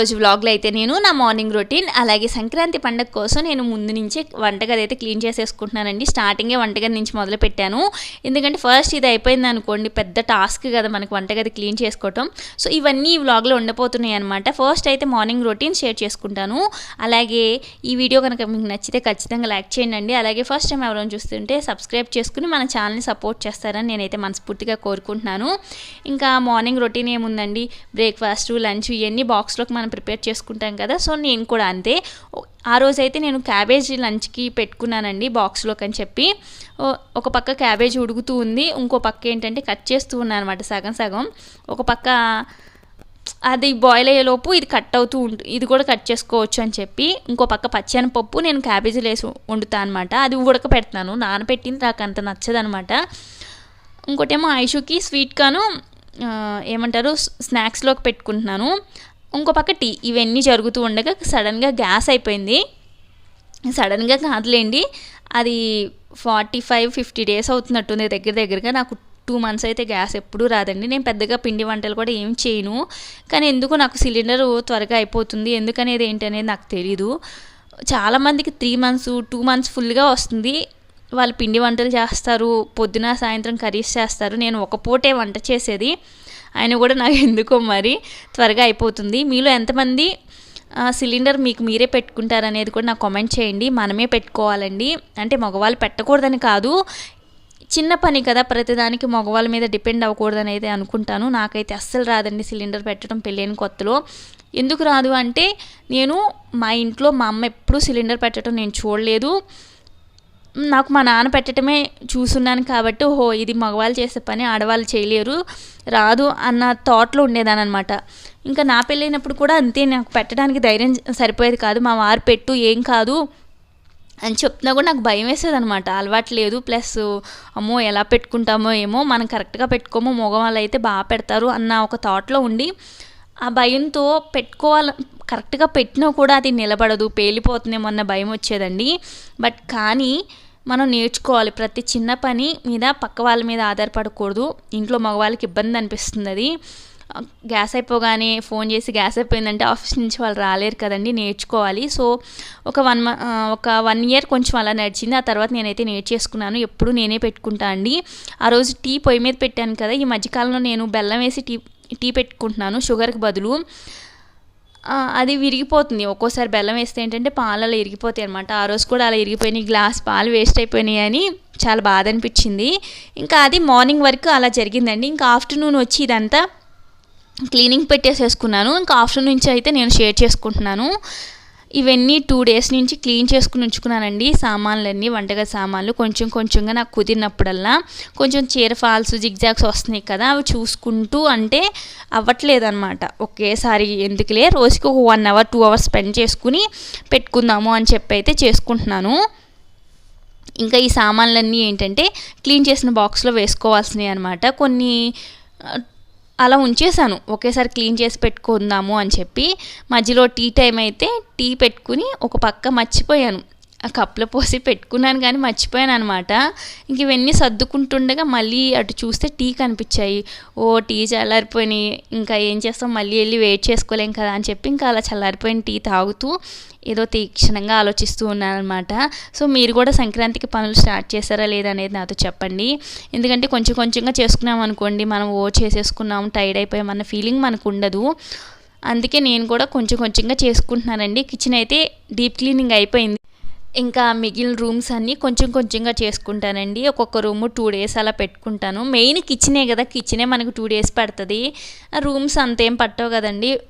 ఈరోజు వ్లాగ్లో అయితే నేను నా మార్నింగ్ రొటీన్ అలాగే సంక్రాంతి పండగ కోసం నేను ముందు నుంచే వంటగది అయితే క్లీన్ చేసేసుకుంటున్నానండి. స్టార్టింగే వంటగది నుంచి మొదలు పెట్టాను. ఎందుకంటే ఫస్ట్ ఇది అయిపోయింది అనుకోండి పెద్ద టాస్క్ కదా మనకు వంటగది క్లీన్ చేసుకోవటం. సో ఇవన్నీ ఈ వ్లాగ్లో ఉండబోతున్నాయి అనమాట ఫస్ట్ అయితే మార్నింగ్ రొటీన్ షేర్ చేసుకుంటాను. అలాగే ఈ వీడియో కనుక మీకు నచ్చితే ఖచ్చితంగా లైక్ చేయండి అలాగే ఫస్ట్ టైం ఎవరైనా చూస్తుంటే సబ్స్క్రైబ్ చేసుకుని మన ఛానల్ని సపోర్ట్ చేస్తారని నేనైతే మనస్ఫూర్తిగా కోరుకుంటున్నాను. ఇంకా మార్నింగ్ రొటీన్ ఏముందండి? బ్రేక్ఫాస్ట్ లంచ్ ఇవన్నీ బాక్స్లోకి మనం ప్రిపేర్ చేసుకుంటాం కదా. సో నేను కూడా అంతే. ఆ రోజైతే నేను క్యాబేజీ లంచ్కి పెట్టుకున్నానండి బాక్స్లోకి అని చెప్పి. ఒక పక్క క్యాబేజీ ఉడుకుతూ ఉంది. ఇంకో పక్క ఏంటంటే కట్ చేస్తూ ఉన్నాను అనమాట సగం సగం. ఒక పక్క అది బాయిల్ అయ్యేలోపు ఇది కట్ అవుతూ ఉంటుంది ఇది కూడా కట్ చేసుకోవచ్చు అని చెప్పి. ఇంకో పక్క పచ్చనిపప్పు నేను క్యాబేజీలు వేసి వండుతాను అనమాట అది ఉడకపెడుతున్నాను నానబెట్టింది నాకు అంత నచ్చదనమాట ఇంకోటేమో ఐషుకి స్వీట్ కాను ఏమంటారు స్- స్నాక్స్లోకి పెట్టుకుంటున్నాను. ఇంకో పక్క టీ ఇవన్నీ జరుగుతూ ఉండగా సడన్గా గ్యాస్ అయిపోయింది. సడన్గా కాదులేండి అది ఫార్టీ ఫైవ్ ఫిఫ్టీ డేస్ అవుతున్నట్టుంది దగ్గర దగ్గరగా. నాకు టూ మంత్స్ అయితే గ్యాస్ ఎప్పుడూ రాదండి. నేను పెద్దగా పిండి వంటలు కూడా ఏం చేయను. కానీ ఎందుకు నాకు సిలిండర్ త్వరగా అయిపోతుంది. ఎందుకనేది ఏంటనేది నాకు తెలీదు. చాలామందికి త్రీ మంత్స్ టూ మంత్స్ ఫుల్గా వస్తుంది. వాళ్ళు పిండి వంటలు చేస్తారు పొద్దున సాయంత్రం కర్రీస్ చేస్తారు. నేను ఒక పూటే వంట చేసేది. ఆయన కూడా నాకు ఎందుకో మరి త్వరగా అయిపోతుంది. మీలో ఎంతమంది సిలిండర్ మీకు మీరే పెట్టుకుంటారనేది కూడా నాకు కామెంట్ చేయండి. మనమే పెట్టుకోవాలండి. అంటే మగవాళ్ళు పెట్టకూడదని కాదు చిన్న పని కదా ప్రతిదానికి మగవాళ్ళ మీద డిపెండ్ అవ్వకూడదని అయితే అనుకుంటాను. నాకైతే అస్సలు రాదండి సిలిండర్ పెట్టడం పెళ్ళైన కొత్తలో. ఎందుకు రాదు అంటే నేను మా ఇంట్లో మా అమ్మ ఎప్పుడూ సిలిండర్ పెట్టడం నేను చూడలేదు. నాకు మా నాన్న పెట్టడమే చూసున్నాను కాబట్టి ఓహో ఇది మగవాళ్ళు చేసే పని ఆడవాళ్ళు చేయలేరు రాదు అన్న థాట్లో ఉండేదాని అనమాట ఇంకా నా పెళ్ళైనప్పుడు కూడా అంతే నాకు పెట్టడానికి ధైర్యం సరిపోయేది కాదు మా వారు పెట్టు ఏం కాదు అని చెప్తున్నా కూడా నాకు భయం వేసేది అనమాట అలవాటు లేదు ప్లస్ అమ్మో ఎలా పెట్టుకుంటామో ఏమో మనం కరెక్ట్గా పెట్టుకోమో మగవాళ్ళు అయితే బాగా పెడతారు అన్న ఒక థాట్లో ఉండి ఆ భయంతో పెట్టుకోవాలి కరెక్ట్గా పెట్టినా కూడా అది నిలబడదు పేలిపోతుందేమో అన్న భయం వచ్చేదండి. బట్ కానీ మనం నేర్చుకోవాలి. ప్రతి చిన్న పని మీద పక్క వాళ్ళ మీద ఆధారపడకూడదు. ఇంట్లో మగవాళ్ళకి ఇబ్బంది అనిపిస్తుంది అది. గ్యాస్ అయిపోగానే ఫోన్ చేసి గ్యాస్ అయిపోయిందంటే ఆఫీస్ నుంచి వాళ్ళు రాలేరు కదండి నేర్చుకోవాలి. సో ఒక వన్ ఒక వన్ ఇయర్ కొంచెం అలా నడిచింది. ఆ తర్వాత నేనైతే నేర్చేసుకున్నాను ఎప్పుడు నేనే పెట్టుకుంటా అండి. ఆ రోజు టీ పొయ్యి మీద పెట్టాను కదా ఈ మధ్యకాలంలో నేను బెల్లం వేసి టీ టీ పెట్టుకుంటున్నాను షుగర్కి బదులు. అది విరిగిపోతుంది. ఒక్కోసారి బెల్లం వేస్తే ఏంటంటే పాలలో ఇరిగిపోతాయి అనమాట ఆ రోజు కూడా అలా ఇరిగిపోయినాయి గ్లాస్ పాలు వేస్ట్ అయిపోయినాయి అని చాలా బాధ అనిపించింది. ఇంకా అది మార్నింగ్ వరకు అలా జరిగిందండి. ఇంకా ఆఫ్టర్నూన్ వచ్చి ఇదంతా క్లీనింగ్ పెట్టేసేసుకున్నాను. ఇంకా ఆఫ్టర్నూన్ నుంచి అయితే నేను షేర్ చేసుకుంటున్నాను. ఇవన్నీ టూ డేస్ నుంచి క్లీన్ చేసుకుని ఉంచుకున్నానండి. సామాన్లన్నీ వంటగది సామాన్లు కొంచెం కొంచెంగా నాకు కుదిరినప్పుడల్లా కొంచెం చీర ఫాల్స్ జిగ్జాగ్స్ వస్తున్నాయి కదా అవి చూసుకుంటూ అంటే అవ్వట్లేదు అనమాట ఒకేసారి ఎందుకులే రోజుకి ఒక one hour two hours spend చేసుకుని పెట్టుకుందాము అని చెప్పి అయితే చేసుకుంటున్నాను. ఇంకా ఈ సామాన్లన్నీ ఏంటంటే క్లీన్ చేసిన బాక్స్లో వేసుకోవాల్సినవి అనమాట కొన్ని అలా ఉంచేసాను ఒకేసారి క్లీన్ చేసి పెట్టుకుందాము అని చెప్పి మధ్యలో టీ టైం అయితే టీ పెట్టుకుని ఒక పక్క మర్చిపోయాను. కప్లో పోసి పెట్టుకున్నాను కానీ మర్చిపోయాను అనమాట ఇంక ఇవన్నీ సర్దుకుంటుండగా మళ్ళీ అటు చూస్తే టీ కనిపించాయి. ఓ టీ చల్లారిపోయినాయి. ఇంకా ఏం చేస్తాం? మళ్ళీ వెళ్ళి వెయిట్ చేసుకోలేం కదా అని చెప్పి ఇంకా అలా చల్లారిపోయిన టీ తాగుతూ ఏదో తీక్షణంగా ఆలోచిస్తూ ఉన్నాను అనమాట సో మీరు కూడా సంక్రాంతికి పనులు స్టార్ట్ చేశారా లేదా అనేది నాతో చెప్పండి. ఎందుకంటే కొంచెం కొంచెంగా చేసుకున్నాం అనుకోండి మనం ఓ చేసేసుకున్నాం టైర్డ్ అయిపోయామన్న ఫీలింగ్ మనకు ఉండదు. అందుకే నేను కూడా కొంచెం కొంచెంగా చేసుకుంటున్నానండి. కిచెన్ అయితే డీప్ క్లీనింగ్ అయిపోయింది. ఇంకా మిగిలిన రూమ్స్ అన్నీ కొంచెం కొంచెంగా చేసుకుంటానండి. ఒక్కొక్క రూము టూ డేస్ అలా పెట్టుకుంటాను. మెయిన్ కిచెనే కదా కిచెనే మనకు టూ డేస్ పడుతుంది. రూమ్స్ అంతేం పట్టవు కదండి.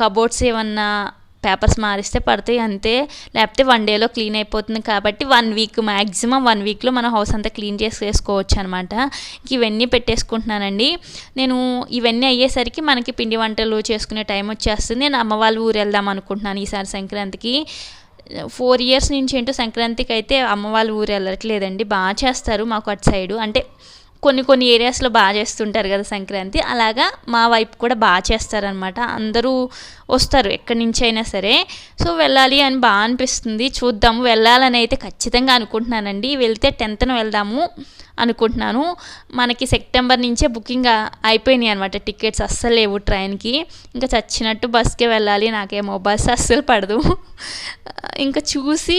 కబోర్డ్స్ ఏమన్నా పేపర్స్ మారిస్తే పడతాయి అంతే. లేకపోతే వన్ డేలో క్లీన్ అయిపోతుంది కాబట్టి వన్ వీక్ మ్యాక్సిమం వన్ వీక్లో మన హౌస్ అంతా క్లీన్ చేసేసుకోవచ్చు అనమాట ఇవన్నీ పెట్టేసుకుంటున్నానండి. నేను ఇవన్నీ అయ్యేసరికి మనకి పిండి వంటలు చేసుకునే టైం వచ్చేస్తుంది. నేను అమ్మ వాళ్ళ ఊరు వెళ్దాం అనుకుంటున్నాను ఈసారి సంక్రాంతికి. ఫోర్ ఇయర్స్ నుంచి ఏంటో సంక్రాంతికి అయితే అమ్మ వాళ్ళ ఊరు వెళ్ళట్లేదండి. బాగా చేస్తారు మాకు అటు సైడు. అంటే కొన్ని కొన్ని ఏరియాస్లో బాగా చేస్తుంటారు కదా సంక్రాంతి. అలాగా మా వైపు కూడా బాగా చేస్తారనమాట. అందరూ వస్తారు ఎక్కడి నుంచి అయినా సరే. సో వెళ్ళాలి అని బాగా అనిపిస్తుంది. చూద్దాము. వెళ్ళాలని అయితే ఖచ్చితంగా అనుకుంటున్నానండి. వెళ్తే టెన్త్న వెళ్దాము. అనుకుంటున్నాను. మనకి సెప్టెంబర్ నుంచే బుకింగ్ అయిపోయినాయి అనమాట టికెట్స్. అస్సలు లేవు ట్రైన్కి. ఇంకా చచ్చినట్టు బస్కే వెళ్ళాలి. నాకేమో బస్ అస్సలు పడదు. ఇంకా చూసి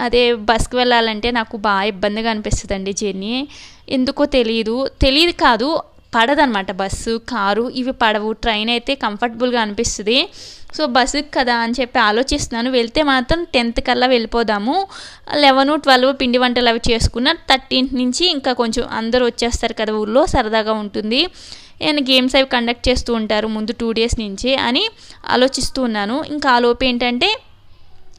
అదే బస్కి వెళ్ళాలంటే నాకు బాగా ఇబ్బందిగా అనిపిస్తుంది అండి జర్నీ. ఎందుకో తెలియదు తెలియదు కాదు పడదనమాట బస్సు కారు ఇవి పడవు. ట్రైన్ అయితే కంఫర్టబుల్గా అనిపిస్తుంది. సో బస్సుకి కదా అని చెప్పి ఆలోచిస్తున్నాను. వెళ్తే మాత్రం టెన్త్ కల్లా వెళ్ళిపోదాము. లెవెన్ ట్వెల్వ్ పిండి వంటలు అవి చేసుకున్న థర్టీన్త్ నుంచి ఇంకా కొంచెం అందరూ వచ్చేస్తారు కదా ఊళ్ళో సరదాగా ఉంటుంది. నేను గేమ్స్ అవి కండక్ట్ చేస్తూ ఉంటారు ముందు టూ డేస్ నుంచి అని ఆలోచిస్తూ ఉన్నాను. ఇంకా ఆలోపు ఏంటంటే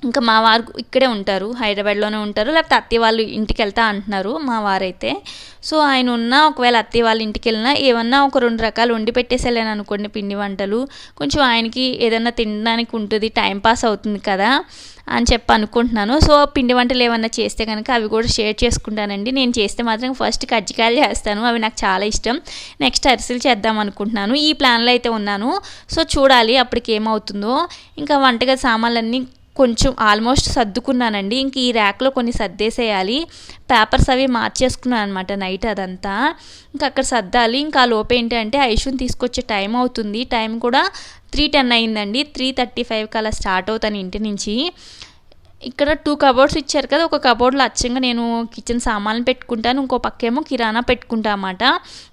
ఇంకా మా వారు ఇక్కడే ఉంటారు హైదరాబాద్లోనే ఉంటారు. లేకపోతే అత్తయ్య వాళ్ళు ఇంటికి వెళ్తా అంటున్నారు మా వారైతే. సో ఆయన ఉన్న ఒకవేళ అత్తయ్య వాళ్ళ ఇంటికి వెళ్ళినా ఏమన్నా ఒక రెండు రకాలు వండి పెట్టేసి అనుకోండి పిండి వంటలు. కొంచెం ఆయనకి ఏదన్నా తినడానికి ఉంటుంది టైం పాస్ అవుతుంది కదా అని చెప్పి అనుకుంటున్నాను. సో పిండి వంటలు ఏమన్నా చేస్తే కనుక అవి కూడా షేర్ చేసుకుంటానండి. నేను చేస్తే మాత్రం ఫస్ట్ కజ్జికాయలు చేస్తాను. అవి నాకు చాలా ఇష్టం. నెక్స్ట్ అరిసెలు చేద్దాం అనుకుంటున్నాను. ఈ ప్లాన్లో అయితే ఉన్నాను. సో చూడాలి అప్పటికి ఏమవుతుందో. ఇంకా వంటగది సామాన్లన్నీ కొంచెం ఆల్మోస్ట్ సర్దుకున్నానండి. ఇంక ఈ ర్యాక్లో కొన్ని సర్దేసేయాలి. పేపర్స్ అవి మార్చేసుకున్నాను అనమాట నైట్ అదంతా. ఇంకా అక్కడ సర్దాలి. ఇంకా ఆ లోపు ఏంటంటే ఐషుని తీసుకొచ్చే టైం అవుతుంది. టైం కూడా త్రీ టెన్ అయిందండి. త్రీ థర్టీ ఫైవ్కి అలా స్టార్ట్ అవుతాను ఇంటి నుంచి. ఇక్కడ టూ కబోర్డ్స్ ఇచ్చారు కదా ఒక కబోర్డ్లో అచ్చంగా నేను కిచెన్ సామాన్లు పెట్టుకుంటాను. ఇంకో పక్కేమో కిరాణా పెట్టుకుంటా అన్నమాట.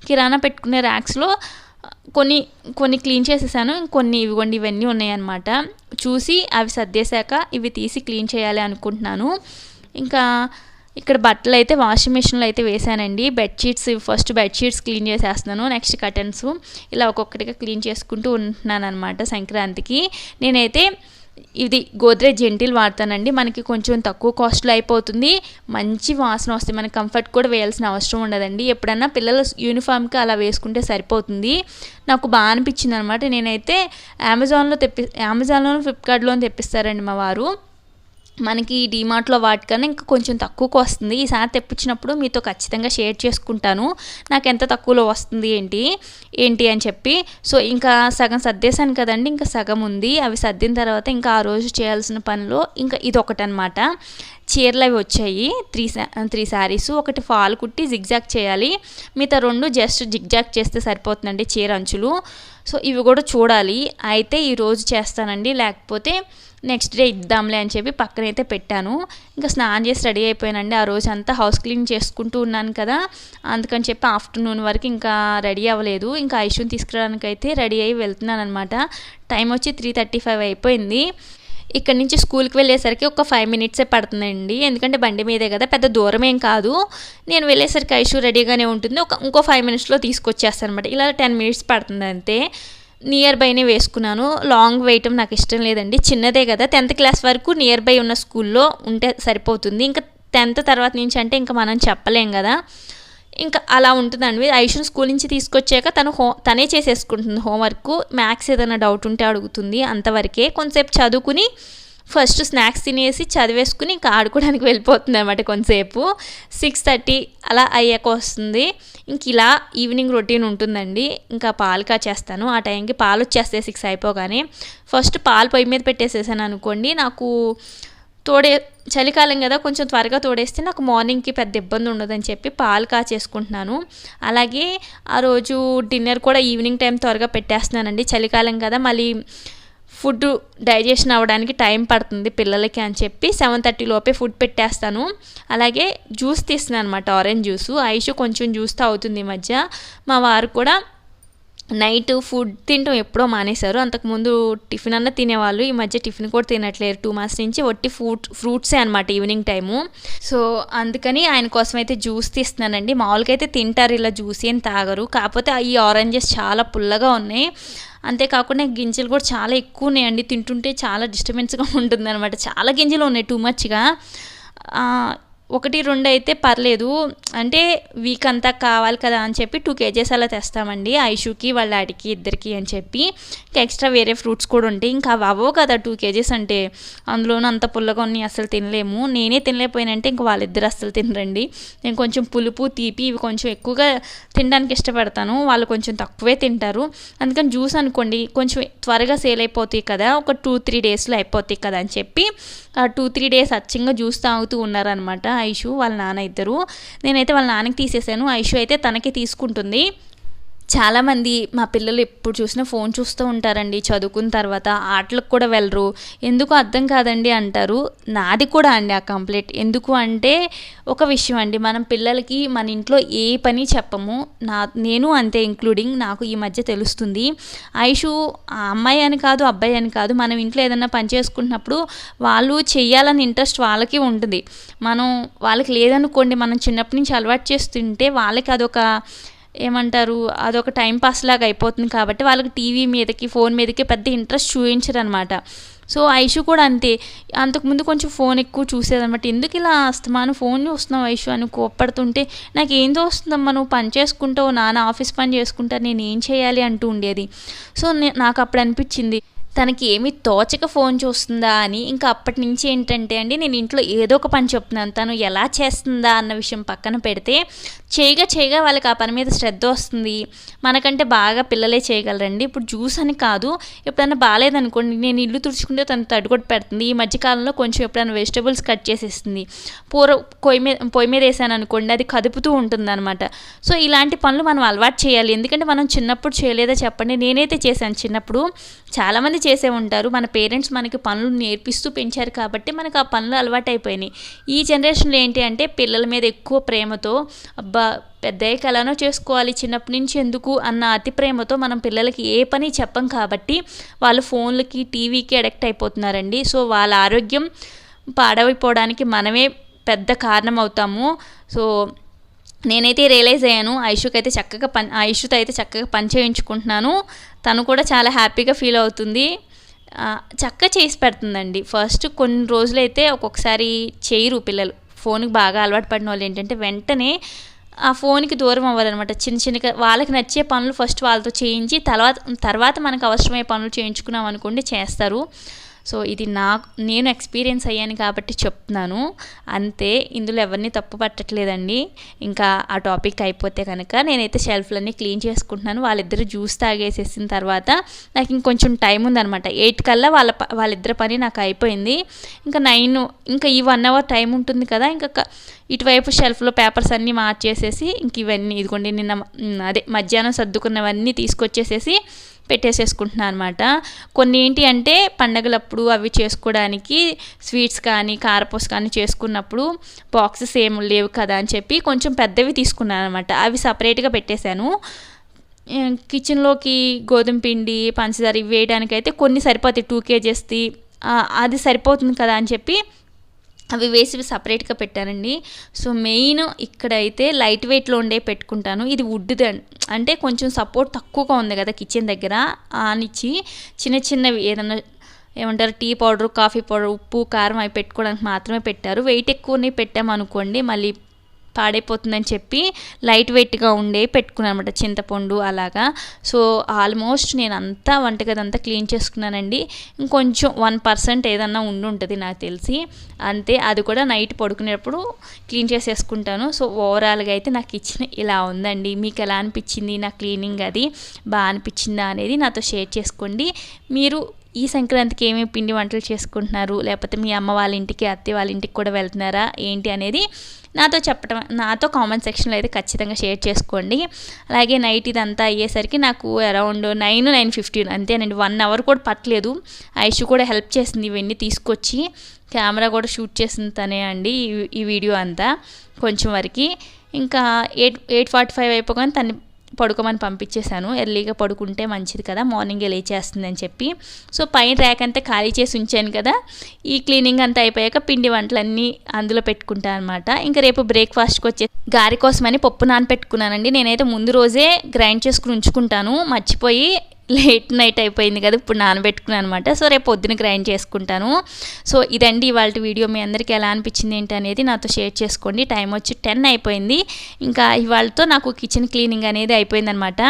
కిరాణా పెట్టుకునే ర్యాక్స్లో కొన్ని కొన్ని క్లీన్ చేసేసాను. ఇంకొన్ని ఇవిగోండి ఇవన్నీ ఉన్నాయన్నమాట. చూసి అవి సర్దేశాక ఇవి తీసి క్లీన్ చేయాలి అనుకుంటున్నాను. ఇంకా ఇక్కడ బట్టలు అయితే వాషింగ్ మిషన్లో అయితే వేసానండి బెడ్షీట్స్ ఫస్ట్ బెడ్షీట్స్ క్లీన్ చేసేస్తున్నాను. నెక్స్ట్ కటన్స్ ఇలా ఒక్కొక్కటిగా క్లీన్ చేసుకుంటూ ఉంటున్నాను అనమాట సంక్రాంతికి. నేనైతే ఇది గోద్రేజ్ జెంటిల్ వాడతానండి. మనకి కొంచెం తక్కువ కాస్ట్లో అయిపోతుంది. మంచి వాసన వస్తుంది మనకి కంఫర్ట్ కూడా వేయాల్సిన అవసరం ఉండదండి. ఎప్పుడన్నా పిల్లల యూనిఫామ్కి అలా వేసుకుంటే సరిపోతుంది. నాకు బాగా అనిపించింది అనమాట నేనైతే అమెజాన్లో తెప్పి అమెజాన్లో ఫ్లిప్కార్ట్లో తెప్పిస్తారండి మా వారు. మనకి డీమార్ట్లో వాటికన్నా ఇంకా కొంచెం తక్కువకు వస్తుంది. ఈసారి తెప్పించినప్పుడు మీతో ఖచ్చితంగా షేర్ చేసుకుంటాను. నాకు ఎంత తక్కువలో వస్తుంది ఏంటి? ఏంటి అని చెప్పి. సో ఇంకా సగం సర్దేశాను కదండి. ఇంకా సగం ఉంది. అవి సర్దిన తర్వాత ఇంకా ఆ రోజు చేయాల్సిన పనిలో ఇంకా ఇది ఒకటి చీరలు అవి వచ్చాయి. త్రీ త్రీ శారీస్ ఒకటి ఫాల్ కుట్టి జిగ్జాగ్ చేయాలి. మిగతా రెండు జస్ట్ జిగ్జాగ్ చేస్తే సరిపోతుందండి చీర అంచులు. సో ఇవి కూడా చూడాలి. అయితే ఈరోజు చేస్తానండి. లేకపోతే నెక్స్ట్ డే ఇద్దాంలే అని చెప్పి పక్కనైతే పెట్టాను. ఇంకా స్నానం చేసి రెడీ అయిపోయానండి. ఆ రోజు అంతా హౌస్ క్లీన్ చేసుకుంటూ ఉన్నాను కదా. అందుకని చెప్పి ఆఫ్టర్నూన్ వరకు ఇంకా రెడీ అవ్వలేదు. ఇంకా ఐషుని తీసుకురావడానికి అయితే రెడీ అయ్యి వెళ్తున్నాను అనమాట టైం వచ్చి త్రీ థర్టీ ఫైవ్ అయిపోయింది. ఇక్కడ నుంచి స్కూల్కి వెళ్ళేసరికి ఒక ఫైవ్ మినిట్సే పడుతుందండి. ఎందుకంటే బండి మీదే కదా పెద్ద దూరం ఏం కాదు. నేను వెళ్ళేసరికి ఐషు రెడీగానే ఉంటుంది. ఒక ఇంకో ఫైవ్ మినిట్స్లో తీసుకొచ్చేస్తాను అనమాట ఇలా టెన్ మినిట్స్ పడుతుంది అంతే. నియర్ బైనే వేసుకున్నాను. లాంగ్ వేయటం నాకు ఇష్టం లేదండి. చిన్నదే కదా. టెన్త్ క్లాస్ వరకు నియర్ బై ఉన్న స్కూల్లో ఉంటే సరిపోతుంది. ఇంకా టెన్త్ తర్వాత నుంచి అంటే ఇంకా మనం చెప్పలేం కదా. ఇంకా అలా ఉంటుందండి. ఐషన్ స్కూల్ నుంచి తీసుకొచ్చాక తను హో తనే చేసేసుకుంటుంది హోంవర్క్. మ్యాథ్స్ ఏదైనా డౌట్ ఉంటే అడుగుతుంది అంతవరకే. కొంతసేపు చదువుకుని ఫస్ట్ స్నాక్స్ తినేసి చదివేసుకుని ఇంకా ఆడుకోవడానికి వెళ్ళిపోతుంది అనమాట కొంతసేపు. సిక్స్ థర్టీ అలా అయ్యాక వస్తుంది ఇంక ఇలా ఈవినింగ్ రొటీన్ ఉంటుందండి. ఇంకా పాలు కాచేస్తాను. ఆ టైంకి పాలు వచ్చేస్తాయి సిక్స్ అయిపోగానే. ఫస్ట్ పాలు పొయ్యి మీద పెట్టేసేసాను అనుకోండి. నాకు తోడే చలికాలం కదా కొంచెం త్వరగా తోడేస్తే నాకు మార్నింగ్కి పెద్ద ఇబ్బంది ఉండదని చెప్పి పాలు కాచేసుకుంటున్నాను. అలాగే ఆ రోజు డిన్నర్ కూడా ఈవినింగ్ టైం త్వరగా పెట్టేస్తున్నానండి. చలికాలం కదా మళ్ళీ ఫుడ్ డైజెషన్ అవ్వడానికి టైం పడుతుంది పిల్లలకి అని చెప్పి సెవెన్ థర్టీ లోపే ఫుడ్ పెట్టేస్తాను. అలాగే జ్యూస్ తీస్తున్నాను అనమాట ఆరెంజ్ జ్యూస్. ఐషు కొంచెం జ్యూస్ తాగుతుంది ఈ మధ్య. మా వారు కూడా నైట్ ఫుడ్ తినటం ఎప్పుడో మానేశారు. అంతకుముందు టిఫిన్ అన్న తినేవాళ్ళు ఈ మధ్య టిఫిన్ కూడా తినట్లేరు. టూ మంత్స్ నుంచి ఒట్టి ఫ్రూట్ ఫ్రూట్సే అనమాట ఈవినింగ్ టైము. సో అందుకని ఆయన కోసం అయితే జ్యూస్ తీస్తున్నానండి. మామూలుగా అయితే తింటారు ఇలా జ్యూస్ ఏం తాగరు. కాకపోతే ఈ ఆరెంజెస్ చాలా పుల్లగా ఉన్నాయి. అంతేకాకుండా గింజలు కూడా చాలా ఎక్కువ ఉన్నాయండి. తింటుంటే చాలా డిస్టర్బెన్స్గా ఉంటుంది అనమాట చాలా గింజలు ఉన్నాయి. టూ మచ్గా ఒకటి రెండు అయితే పర్లేదు. అంటే వీక్ అంతా కావాలి కదా అని చెప్పి టూ కేజెస్ అలా తెస్తామండి. ఐషుకి వాళ్ళ ఆడికి ఇద్దరికి అని చెప్పి. ఇంకా ఎక్స్ట్రా వేరే ఫ్రూట్స్ కూడా ఉంటాయి. ఇంకా అవి అవ్వవు కదా టూ కేజెస్ అంటే. అందులోనూ అంత పుల్లగా ఉన్నాయి అసలు తినలేము. నేనే తినలేకపోయినంటే ఇంక వాళ్ళిద్దరు అస్సలు తినరండి. నేను కొంచెం పులుపు తీపి ఇవి కొంచెం ఎక్కువగా తినడానికి ఇష్టపడతాను. వాళ్ళు కొంచెం తక్కువే తింటారు. అందుకని జ్యూస్ అనుకోండి కొంచెం త్వరగా సేల్ అయిపోతాయి కదా. ఒక టూ త్రీ డేస్లో అయిపోతాయి కదా అని చెప్పి టూ త్రీ డేస్ అచ్చంగా జ్యూస్ తాగుతూ ఉన్నారనమాట ఐషు వాళ్ళ నాన్న ఇద్దరు. నేనైతే వాళ్ళ నాన్నకి తీసేసాను. ఐషు అయితే తనకి తీసుకుంటుంది. చాలామంది మా పిల్లలు ఎప్పుడు చూసినా ఫోన్ చూస్తూ ఉంటారండి. చదువుకున్న తర్వాత ఆటలకు కూడా వెళ్ళరు. ఎందుకు అర్థం కాదండి అంటారు. నాది కూడా అండి ఆ కంప్లైంట్. ఎందుకు అంటే ఒక విషయం అండి. మనం పిల్లలకి మన ఇంట్లో ఏ పని చెప్పము. నా నేను అంతే ఇంక్లూడింగ్ నాకు ఈ మధ్య తెలుస్తుంది. ఆయుషు ఆ అమ్మాయి అని కాదు అబ్బాయి అని కాదు మనం ఇంట్లో ఏదైనా పని చేసుకుంటున్నప్పుడు వాళ్ళు చేయాలని ఇంట్రెస్ట్ వాళ్ళకి ఉంటుంది. మనం వాళ్ళకి లేదనుకోండి మనం చిన్నప్పటి నుంచి అలవాటు చేస్తుంటే వాళ్ళకి అదొక ఏమంటారు అదొక టైం పాస్ లాగా అయిపోతుంది కాబట్టి వాళ్ళకి టీవీ మీదకి ఫోన్ మీదకి పెద్ద ఇంట్రెస్ట్ చూపించరు అనమాట సో ఐషు కూడా అంతే. అంతకుముందు కొంచెం ఫోన్ ఎక్కువ చూసేదనమాట ఎందుకు ఇలా అస్తమాను? ఫోన్ చూస్తున్నావు ఐషు అని కోప్పడుతుంటే నాకు ఏం చూస్తుందమ్మా నువ్వు పని చేసుకుంటావు నాన్న ఆఫీస్ పని చేసుకుంటా నేను ఏం చేయాలి? అంటూ ఉండేది. సో నే నాకు అప్పుడు అనిపించింది తనకి ఏమి తోచక ఫోన్ చూస్తుందా? అని. ఇంకా అప్పటి నుంచి ఏంటంటే అండి నేను ఇంట్లో ఏదో ఒక పని చెప్తున్నాను. తను ఎలా చేస్తుందా అన్న విషయం పక్కన పెడితే చేయగా చేయగా వాళ్ళకి ఆ పని మీద శ్రద్ధ వస్తుంది. మనకంటే బాగా పిల్లలే చేయగలరండి. ఇప్పుడు జ్యూస్ అని కాదు ఎప్పుడైనా బాగాలేదనుకోండి నేను ఇల్లు తుడుచుకుంటే తను తడిగొట్టి పెడుతుంది. ఈ మధ్యకాలంలో కొంచెం ఎప్పుడైనా వెజిటబుల్స్ కట్ చేసేస్తుంది పూర పొయ్యి మీద పొయ్యి మీద వేసాను అనుకోండి అది కదుపుతూ ఉంటుంది అనమాట సో ఇలాంటి పనులు మనం అలవాటు చేయాలి. ఎందుకంటే మనం చిన్నప్పుడు చేయలేదా చెప్పండి. నేనైతే చేశాను చిన్నప్పుడు. చాలామంది చేసే ఉంటారు. మన పేరెంట్స్ మనకి పనులు నేర్పిస్తూ పెంచారు కాబట్టి మనకు ఆ పనులు అలవాటు అయిపోయినాయి ఈ జనరేషన్లో ఏంటి అంటే పిల్లల మీద ఎక్కువ ప్రేమతో అబ్బా పెద్దయ్య ఎలానో చేసుకోవాలి. చిన్నప్పటి నుంచి ఎందుకు అన్న అతి ప్రేమతో మనం పిల్లలకి ఏ పని చెప్పం కాబట్టి వాళ్ళు ఫోన్లకి టీవీకి అడిక్ట్ అయిపోతున్నారండి. సో వాళ్ళ ఆరోగ్యం పాడైపోవడానికి మనమే పెద్ద కారణం అవుతాము సో నేనైతే రియలైజ్ అయ్యాను. ఐషుకి అయితే చక్కగా పని ఐషుతో అయితే చక్కగా పని చేయించుకుంటున్నాను. తను కూడా చాలా హ్యాపీగా ఫీల్ అవుతుంది. చక్కగా చేసి పెడుతుందండి. ఫస్ట్ కొన్ని రోజులైతే ఒక్కొక్కసారి చేయరు పిల్లలు. ఫోన్కి బాగా అలవాటు పడిన వాళ్ళు ఏంటంటే వెంటనే ఆ ఫోన్కి దూరం అవ్వాలన్నమాట. చిన్న చిన్న వాళ్ళకి నచ్చే పనులు ఫస్ట్ వాళ్ళతో చేయించి తర్వాత తర్వాత మనకు అవసరమయ్యే పనులు చేయించుకున్నాం అనుకోండి చేస్తారు. సో ఇది నా నేను ఎక్స్పీరియన్స్ అయ్యాను కాబట్టి చెప్తున్నాను. అంతే ఇందులో ఎవరిని తప్పు పట్టట్లేదండి. ఇంకా ఆ టాపిక్ అయిపోతే కనుక నేనైతే షెల్ఫ్లన్నీ క్లీన్ చేసుకుంటున్నాను. వాళ్ళిద్దరు జ్యూస్ తాగేసేసిన తర్వాత నాకు ఇంకొంచెం టైం ఉందనమాట ఎయిట్ కల్లా వాళ్ళ వాళ్ళిద్దరి పని నాకు అయిపోయింది. ఇంకా నైన్ ఇంకా ఈ వన్ అవర్ టైం ఉంటుంది కదా ఇంకా ఇటువైపు షెల్ఫ్లో పేపర్స్ అన్నీ మార్చేసేసి ఇంక ఇవన్నీ ఇదిగోండి నిన్న అదే మధ్యాహ్నం సర్దుకున్నవన్నీ తీసుకొచ్చేసేసి పెట్టేసేసుకుంటున్నాను అనమాట కొన్ని ఏంటి అంటే పండగలప్పుడు అవి చేసుకోవడానికి స్వీట్స్ కానీ కారపూస కానీ చేసుకున్నప్పుడు బాక్సెస్ ఏం లేవు కదా అని చెప్పి కొంచెం పెద్దవి తీసుకున్నాను అనమాట అవి సపరేట్గా పెట్టేశాను. కిచెన్లోకి గోధుమ పిండి పంచదార ఇవి వేయడానికైతే కొన్ని సరిపోతాయి. టూ కేజెస్ది అది సరిపోతుంది కదా అని చెప్పి అవి వేసి సపరేట్గా పెట్టానండి సో మెయిన్ ఇక్కడైతే లైట్ వెయిట్లో ఉండే పెట్టుకుంటాను. ఇది వుడ్ది అంటే కొంచెం సపోర్ట్ తక్కువగా ఉంది కదా కిచెన్ దగ్గర. ఆనిచ్చి చిన్న చిన్నవి ఏదన్నా ఏమంటారు టీ పౌడర్ కాఫీ పౌడర్ ఉప్పు కారం అవి పెట్టుకోవడానికి మాత్రమే పెట్టారు. వెయిట్ ఎక్కువనే పెట్టామనుకోండి మళ్ళీ పాడైపోతుందని చెప్పి లైట్ వెయిట్గా ఉండే పెట్టుకున్నాను అనమాట చింతపండు అలాగా. సో ఆల్మోస్ట్ నేను అంతా వంటగది అంతా క్లీన్ చేసుకున్నానండి. ఇంకొంచెం వన్ పర్సెంట్ ఏదన్నా ఉండి ఉంటుంది నాకు తెలిసి. అంతే అది కూడా నైట్ పడుకునేటప్పుడు క్లీన్ చేసేసుకుంటాను. సో ఓవరాల్గా అయితే నాకు ఇచ్చిన ఇలా ఉందండి. మీకు ఎలా అనిపించింది నా క్లీనింగ్ అది? బాగా అనిపించిందా అనేది నాతో షేర్ చేసుకోండి. మీరు ఈ సంక్రాంతికి ఏమేమి పిండి వంటలు చేసుకుంటున్నారు? లేకపోతే మీ అమ్మ వాళ్ళ ఇంటికి అత్తే వాళ్ళ ఇంటికి కూడా వెళ్తున్నారా? ఏంటి అనేది నాతో చెప్పడం నాతో కామెంట్ సెక్షన్లో అయితే ఖచ్చితంగా షేర్ చేసుకోండి. అలాగే నైట్ ఇదంతా అయ్యేసరికి నాకు అరౌండ్ నైన్ నైన్ ఫిఫ్టీన్ అంతేనండి. వన్ అవర్ కూడా పట్టలేదు. ఐషు కూడా హెల్ప్ చేసింది ఇవన్నీ తీసుకొచ్చి కెమెరా కూడా షూట్ చేసింది తనే అండి ఈ వీడియో అంతా కొంచెం వరకు. ఇంకా ఎయిట్ ఎయిట్ ఫార్టీ ఫైవ్ అయిపోగానే తను పడుకోమని పంపించేశాను. ఎర్లీగా పడుకుంటే మంచిది కదా మార్నింగే లేచేస్తుందని చెప్పి. సో పైన ర్యాక్ అంతా ఖాళీ చేసి ఉంచాను కదా ఈ క్లీనింగ్ అంతా అయిపోయాక పిండి వంటలన్నీ అందులో పెట్టుకుంటాను అనమాట ఇంకా రేపు బ్రేక్ఫాస్ట్కి వచ్చే గారి కోసమని పప్పు నానపెట్టుకున్నానండి. నేనైతే ముందు రోజే గ్రైండ్ చేసుకుని ఉంచుకుంటాను. మర్చిపోయి లేట్ నైట్ అయిపోయింది కదా ఇప్పుడు నానబెట్టుకున్నాను అనమాట సో రేపు పొద్దున గ్రైండ్ చేసుకుంటాను. సో ఇదండి ఇవాళ వీడియో. మీ అందరికీ ఎలా అనిపించింది ఏంటి అనేది నాతో షేర్ చేసుకోండి. టైం వచ్చి టెన్ అయిపోయింది. ఇంకా ఇవాళతో నాకు కిచెన్ క్లీనింగ్ అనేది అయిపోయిందనమాట